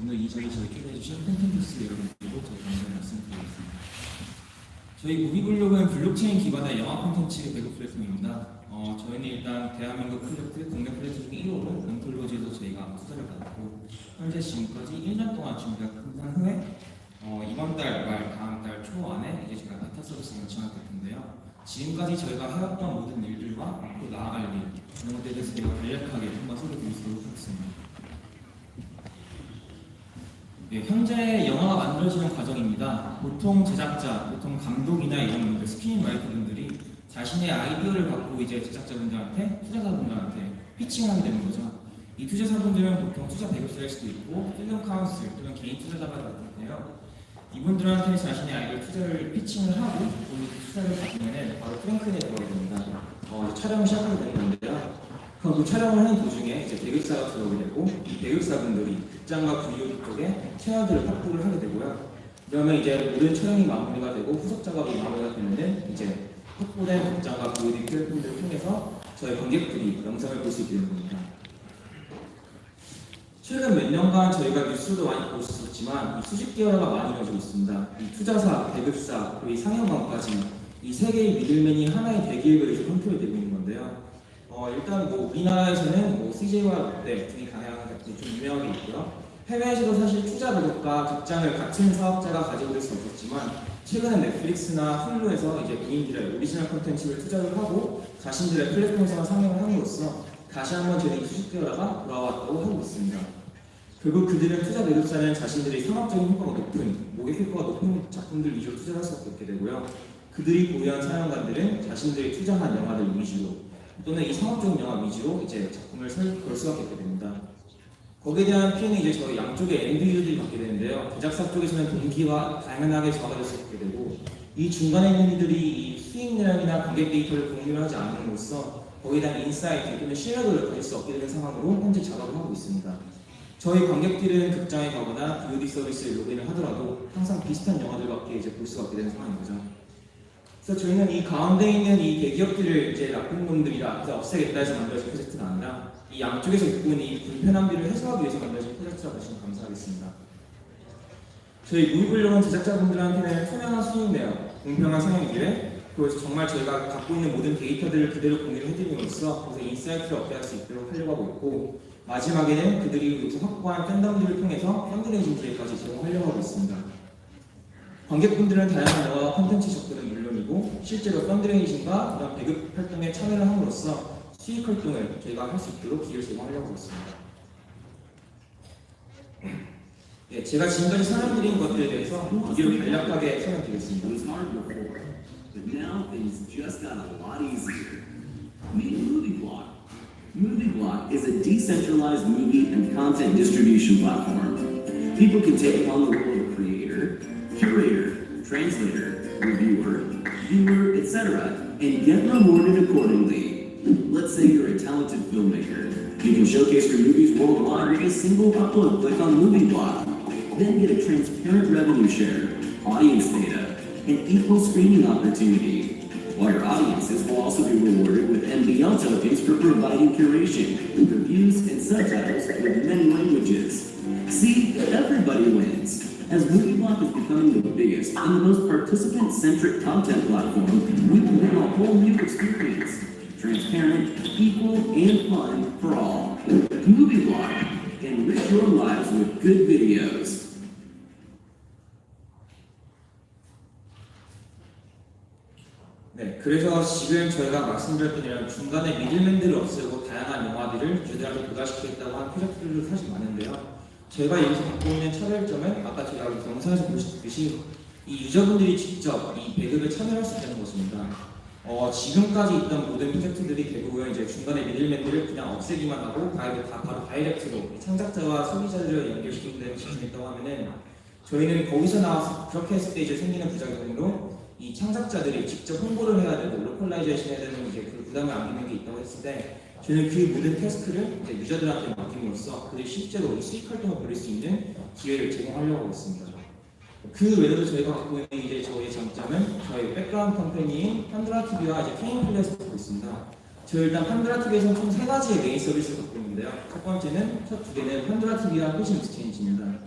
오늘 이 자리 저희 초대해주신 팬텐투스 여러분들도 저희 감사의 말씀 드리겠습니다. 저희 무비블록은 블록체인 기반의 영화 콘텐츠 배급 플랫폼입니다. 어, 저희는 일단 대한민국 프로젝트, 국내 프로젝트 중 1호로 런톨로지에서 저희가 투자를 받았고 현재 지금까지 1년 동안 준비가 끝난 후에 어, 이번 달 말, 다음 달 초 안에 이제 저희가 베타 서비스를 진행할 텐데요. 지금까지 저희가 해왔던 모든 일들과 앞으로 나아갈 일 이런 것들에 대해서 제가 간략하게 한번 소개드리도록 하겠습니다. 네, 현재 영화가 만들어지는 과정입니다. 보통 제작자, 보통 감독이나 이런 분들, 스크린 라이터 분들이 자신의 아이디어를 갖고 이제 제작자분들한테, 투자자분들한테 피칭하게 되는 거죠. 이 투자자분들은 보통 투자 배급사일 수도 있고, 필름 카운슬 또는 개인 투자자가 되는데요. 이분들한테 자신의 아이디어 투자를 피칭을 하고, 그 투자를 받으면 바로 프랭크에 들어가게 됩니다. 어, 촬영을 시작하게 되는 건데요. 그럼 그 촬영을 하는 도중에 이제 배급사가 들어오게 되고 이 배급사분들이 극장과 VOD 쪽에 채널들을 확보를 하게 되고요. 그러면 이제 모든 촬영이 마무리가 되고 후속 작업이 마무리가 되면은 이제 확보된 극장과 VOD 플랫폼들을 통해서 저희 관객들이 영상을 볼 수 있게 겁니다. 최근 몇 년간 저희가 뉴스도 많이 보셨었지만 이 수십 개월가 많이 이루어지고 있습니다. 이 투자사, 배급사, 그리고 이 상영관까지 이 세 개의 미들맨이 하나의 대기업으로 이제 컨트롤되고 있는 건데요. 어, 일단 뭐 우리나라에서는 뭐 CJ와 롯데 등이 가장 좀 유명하게 있고요. 해외에서도 사실 투자 배급과 극장을 같은 사업자가 가지고 있을 수 없었지만 최근에 넷플릭스나 훌루에서 이제 본인들의 오리지널 콘텐츠를 투자를 하고 자신들의 플랫폼에서 상영을 함으로써 다시 한번 수십 개월가 돌아왔다고 하고 있습니다. 결국 그들은 투자 배급사는 자신들의 상업적인 효과가 높은 모객 효과가 높은 작품들 위주로 투자할 수밖에 없게 되고요. 그들이 보유한 사용관들은 자신들이 투자한 영화들 위주로 또는 이 상업적인 영화 위주로 이제 작품을 설- 걸 수밖에 없게 됩니다. 거기에 대한 피해는 이제 저희 양쪽의 유저들이 받게 되는데요. 제작사 쪽에서는 동기와 저하될 수 있게 되고 이 중간에 있는 이들이 이 수익 내역이나 관객 데이터를 공유를 하지 않음으로써 거기에 대한 인사이트 또는 신뢰도를 가질 수 없게 되는 상황으로 현재 작업을 하고 있습니다. 저희 관객들은 극장에 가거나 VOD 서비스에 로그인을 하더라도 항상 비슷한 영화들밖에 이제 볼 수가 없게 되는 상황인 거죠. 그래서 저희는 이 가운데 있는 이 대기업들을 이제 나쁜 놈들이라 그래서 없애겠다 해서 만들어진 프로젝트가 아니라 이 양쪽에서 겪고 있는 이 불편함들을 해소하기 위해서 만들어진 프로젝트라 보시면 감사하겠습니다. 저희 무이블록은 제작자분들한테는 투명한 수익 내역, 공평한 상영 기회, 그리고 정말 저희가 갖고 있는 모든 데이터들을 그대로 공유를 해드림으로써 그래서 인사이트를 얻게 할수 있도록 하려고 하고 있고 마지막에는 그들이 확보한 팬덤들을 통해서 펀드레이징 기회까지 제공하려고 하고 있습니다. 관객분들은 다양한 영화와 콘텐츠 접근은 물론이고 실제로 펀드레이징과 이런 배급 활동에 참여를 함으로써 수익 활동을 저희가 할 수 있도록 기회를 제공하려고 있습니다. 예, 제가 지금까지 설명드린 것들에 대해서 이기로 간략하게 설명드리겠습니다. It was hard before, but now things just got a lot easier. Meet Movie Block. Movie Block is a decentralized movie and content distribution platform. People can take on the curator, translator, reviewer, viewer, etc., and get rewarded accordingly. Let's say you're a talented filmmaker. You can showcase your movies worldwide with a single upload click on Movie Block. Then get a transparent revenue share, audience data, and equal screening opportunity. While your audiences will also be rewarded with MBL tokens for providing curation, reviews, and subtitles with many languages. See, everybody wins. As MovieBlock is becoming the biggest and the most participant-centric content platform, we bring a whole new experience. Transparent, equal, and fun for all. MovieBlock. Enrich your lives with good videos. 네, 그래서 지금 저희가 말씀드렸던 이런 중간에 미들맨들을 없애고 다양한 영화들을 유저들한테 도달시키겠다고 한 프로젝트들도 사실 많은데요. 저희가 여기서 갖고 있는 차별점은 아까 제가 영상에서 보셨듯이 이 유저분들이 직접 이 배급에 참여할 수 있다는 것입니다. 어, 지금까지 있던 모든 프로젝트들이 대부분 이제 중간에 미들맨들을 그냥 없애기만 하고 다, 다 바로 다이렉트로 이 창작자와 소비자를 연결시키기 때문에 진행했다고 하면은 저희는 거기서 나와서 그렇게 했을 때 이제 생기는 부작용으로 이 창작자들이 직접 홍보를 해야 되고 로컬라이제이션 해야 되는 이제 그 부담을 안기는 게 있다고 했을 때 저희는 그 모든 태스크를 이제 유저들한테 맡김으로써 그들이 실제로 이 수익 활동을 벌일 수 있는 기회를 제공하려고 하고 있습니다. 그 외에도 저희가 갖고 있는 이제 저희의 장점은 저희 백그라운드 컴퍼니인 판드라 TV와 이제 케인 플레이에서 갖고 있습니다. 저희 일단 판도라 TV에서 총세 가지의 메인 서비스를 갖고 있는데요. 첫 번째는 첫 두 개는 판도라 TV와 패션 익스체인지입니다.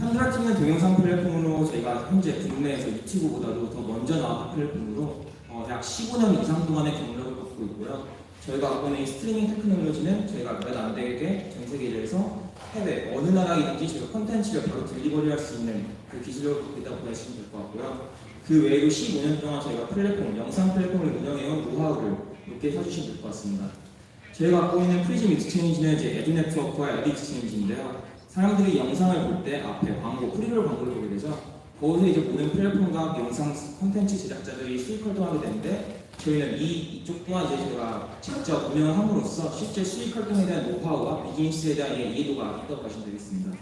판도라 TV는 동영상 플랫폼으로 저희가 현재 국내에서 유튜브보다도 더 먼저 나왔던 플랫폼으로 어, 약 15년 이상 동안의 경력을 갖고 있고요. 저희가 갖고 있는 이 스트리밍 테크놀로지는 저희가 몇안 되게 전 세계에서 해외 어느 나라이든지 저희가 컨텐츠를 바로 딜리버리 할 수 있는 그 기술을 갖고 있다고 보시면 될 것 같고요. 그 외에도 15년 동안 저희가 플랫폼, 영상 플랫폼을 운영해온 노하우를 높게 사주시면 될 것 같습니다. 저희가 갖고 있는 프리즘 익스체인지는 이제 에드 네트워크와 에드 익스체인지인데요. 사람들이 영상을 볼 때 앞에 광고, 프리롤 광고를 보게 되죠. 거기서 이제 모든 플랫폼과 영상 콘텐츠 제작자들이 수익 활동하게 되는데 저희는 이 이제 저희가 직접 운영을 함으로써 실제 수익 활동에 대한 노하우와 비즈니스에 대한 예, 이해도가 있다고 보시면 되겠습니다.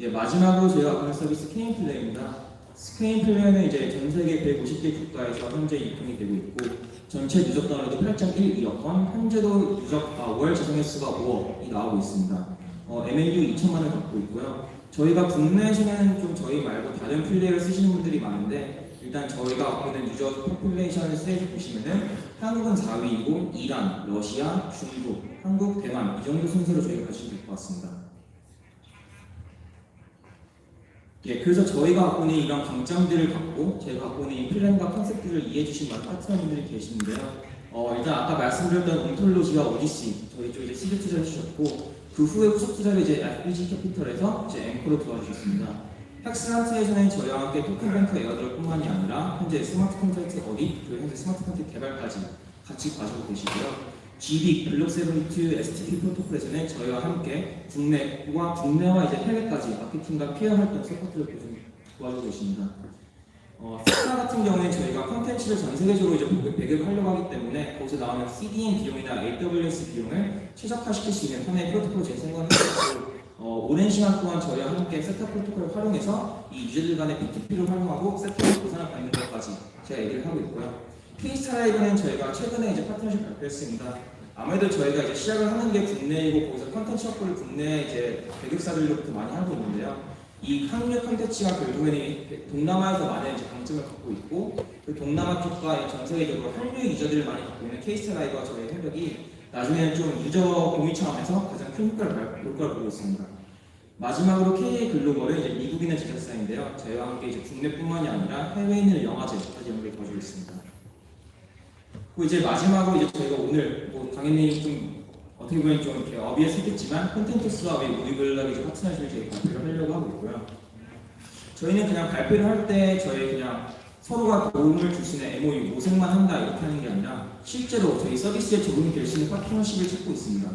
예, 마지막으로 저희가 하는 서비스 스크린 플레이입니다. 스크린 플레이는 이제 전 세계 150개 국가에서 현재 유통이 되고 있고 전체 누적 단어도 8.12억 건, 현재도 누적 아, 월 재생 횟수가 5억이 나오고 있습니다. 어, MAU 2천만을 갖고 있고요. 저희가 국내에서는 좀 저희 말고 다른 플레이를 쓰시는 분들이 많은데 일단 저희가 갖고 있는 유저 포퓰레이션을 세서 보시면은 한국은 4위이고 이란, 러시아, 중국, 한국, 대만 이 정도 순서로 저희가 가시면 될 것 같습니다. 예, 그래서 저희가 갖고 있는 이런 강점들을 갖고 저희가 갖고 있는 이 플랜과 컨셉들을 이해해 주신 많은 파트너님들이 계시는데요. 어, 일단 아까 말씀드렸던 온톨로지와 오디시 저희 쪽 이제 시드 투자해 주셨고 그 후에 후속 투자를 이제 FBG 캐피털에서 이제 앵커로 도와주셨습니다. 팩스라트에서는 저희와 함께 토큰뱅크 에어드롭뿐만이 아니라 현재 스마트 콘텐츠 어디 그리고 현재 스마트 콘텐츠 개발까지 같이 가지고 계시고요. GB 블록72 STP 프로토콜에서는 저희와 함께 국내와 국내와 이제 해외까지 마케팅과 PR 활동 서포트를 계속 도와주고 계십니다. 어, 스타 같은 경우에 저희가 콘텐츠를 전 세계적으로 이제 배급- 배급하려고 하기 때문에 거기서 나오는 CDN 비용이나 AWS 비용을 최적화시킬 수 있는 하나의 프로토콜을 제 생각을 하고 어, 오랜 시간 동안 저희와 함께 세타 프로토콜을 활용해서 이 유저들 간의 P2P를 활용하고 세타를 보상을 받는 것까지 제가 얘기를 하고 있고요. 케이스타라이브는 저희가 최근에 이제 파트너십 발표했습니다. 아무래도 저희가 이제 시작을 하는 게 국내이고 거기서 컨텐츠 확보를 국내 이제 배급사들로부터 많이 하고 있는데요. 이 한류 컨텐츠가 결국에는 동남아에서 많은 이제 강점을 갖고 있고 그 동남아 쪽과 전 세계적으로 한류 유저들을 많이 갖고 있는 케이스타라이브와 저희 협력이 나중에는 좀 유저 공유 차원에서 가장 큰 효과를 볼 거라고 보고 있습니다. 마지막으로 KA 글로벌은 이제 미국 있는 제작사인데요. 저희와 함께 이제 국내뿐만이 아니라 해외에 있는 영화제까지 연결 도와주고 있습니다. 그리고 이제 마지막으로 이제 저희가 오늘 뭐 당연히 좀 어떻게 보면 좀 이렇게 어비에스겠지만 콘텐츠스와 왜 모니블락이 좀 파트너십을 저희 발표를 하려고 하고 있고요. 저희는 그냥 발표를 할 때 저희 그냥 서로가 도움을 줄 수 있는 MOU 모색만 한다 이렇게 하는 게 아니라 실제로 저희 서비스에 적용이 될수 있는 파트너십을 찾고 있습니다.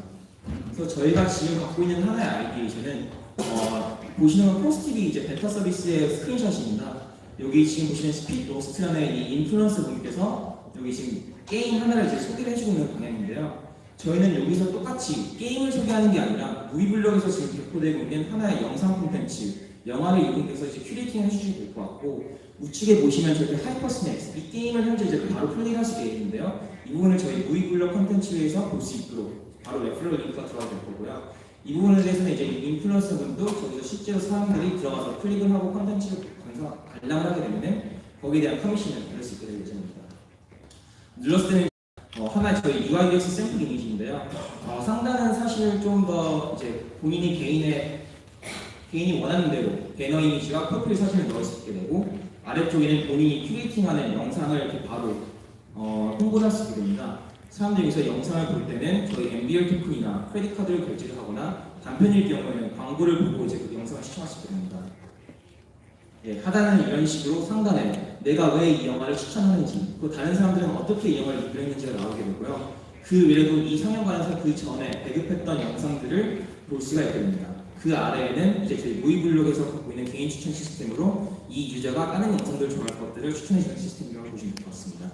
그래서 저희가 지금 갖고 있는 하나의 아이디에이션은 어, 보시는 건 포스티비 이제 베타 서비스의 스크린샷입니다. 여기 지금 보시는 스피드 로스트라는 이 인플루언서 분께서 여기 지금 게임 하나를 이제 소개를 해주고 있는 방향인데요. 저희는 여기서 똑같이 게임을 소개하는 게 아니라 무이블럭에서 지금 배포되고 있는 하나의 영상 콘텐츠, 영화를 이용해서 이제 큐레이팅 해주시면 될 것 같고 우측에 보시면 저희 하이퍼 스낵스 이 게임을 현재 이제 바로 플레이할 수 있는데요. 이 부분을 저희 무이블럭 콘텐츠에서 볼 수 있도록 바로 레퍼럴 링크가 들어가 될 거고요. 이 부분에 대해서는 이제 인플루언서 분도 저기서 실제로 사람들이 들어가서 클릭을 하고 콘텐츠를 보면서 관람을 하게 되면 거기에 대한 커미션을 받을 수 있게 될 예정입니다. 눌렀을 때는 어, 하나의 저희 UIUX 샘플 이미지인데요. 어, 상단은 사실 좀 더 이제 본인이 개인의 개인이 원하는 대로 배너 이미지와 프로필 사진을 넣을 수 있게 되고 아래쪽에는 본인이 큐레이팅하는 영상을 이렇게 바로 어, 홍보를 할 수 있게 됩니다. 사람들이 여기서 영상을 볼 때는 저희 MBR 토큰이나 크레딧 카드를 결제를 하거나 단편일 경우에는 광고를 보고 이제 그 영상을 있게 됩니다. 예, 하단은 이런 식으로 상단에 내가 왜 이 영화를 추천하는지, 또 다른 사람들은 어떻게 이 영화를 리뷰했는지가 나오게 되고요. 그 외에도 이 상영 관에서 그 전에 배급했던 영상들을 볼 수가 있게 됩니다. 그 아래에는 이제 저희 무이블록에서 갖고 있는 개인 추천 시스템으로 이 유저가 다른 영상들 좋아할 것들을 추천해주는 시스템이라고 보시면 될 것 같습니다.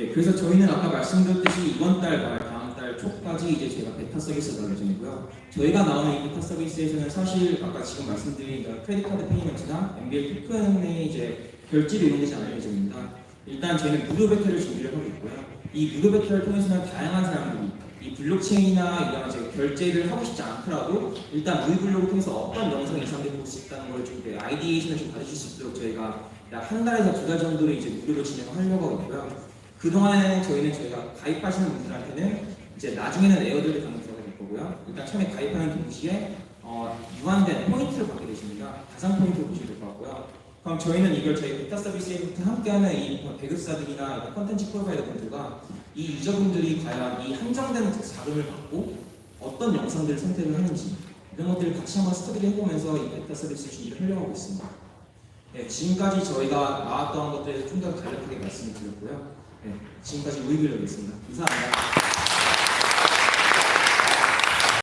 예, 그래서 저희는 아까 말씀드렸듯이 이번 달 말, 다음 달 초까지 이제 제가 베타 서비스가 나올 예정이고요. 저희가 나오는 이 베타 서비스에서는 사실 아까 지금 말씀드린 그 크레딧 카드 페이먼트나 MBL 토큰의 이제 결제를 이용되지 않을 예정입니다. 일단 저희는 무료 베타를 준비를 하고 있고요. 이 무료 베타를 통해서는 다양한 사람들이 이 블록체인이나 이런 이제 결제를 하고 싶지 않더라도 일단 무이 블록을 통해서 어떤 영상 이상을 볼수 있다는 걸좀 아이디에이션을 좀 가르칠 수 있도록 저희가 약 한 달에서 두 달 정도를 이제 무료로 진행하려고 하고 있고요. 그동안에는 저희는 저희가 가입하시는 분들한테는 이제 나중에는 에어드를 가능성이 될 거고요. 일단 처음에 가입하는 동시에 어, 유한된 포인트를 받게 되십니다. 가상 포인트를 보시면 될 것 같고요. 그럼 저희는 이걸 저희 베타 서비스에부터 함께하는 이 배급사들이나 컨텐츠 프로바이더 분들과 이 유저분들이 과연 이 한정된 자금을 받고 어떤 영상들을 선택을 하는지 이런 것들을 같이 한번 스터디를 해보면서 이 베타 서비스 준비를 하려고 하고 있습니다. 네, 지금까지 저희가 나왔던 것들에서 좀더 간략하게 말씀을 드렸고요. 네, 지금까지 우이빌러였습니다. 감사합니다.